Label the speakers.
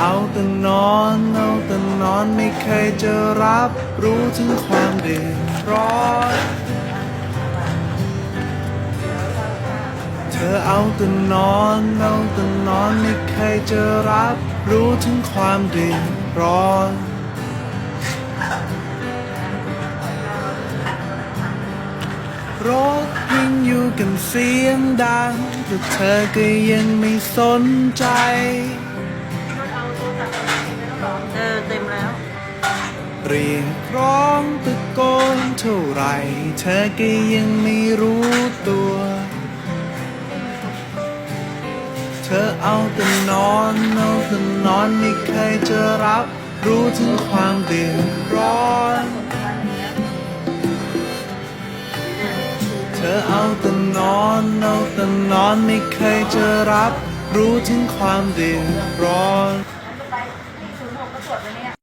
Speaker 1: เอาแต่นอน เอาแต่นอนไม่เคยจะรับ รู้ถึงความเดือดร้อนเธอเอาแต่นอน เอาแต่นอนไม่เคยจะรับ รู้ถึงความเดือดร้อนรถวิ่งอยู่กันเสียงดังแต่เธอก็ยังไม่สนใจ รียกร้องตะโกนเท่าไร เธอก็ยังไม่รู้ตัว เธอเอาแต่นอนเอาแต่นอนไม่เคยจะรับ รู้ถึงความเดือดร้อนเธอเอาแต่นอนเอาแต่นอนไม่เคยจะรับ รู้ถึงความเดือดร้อน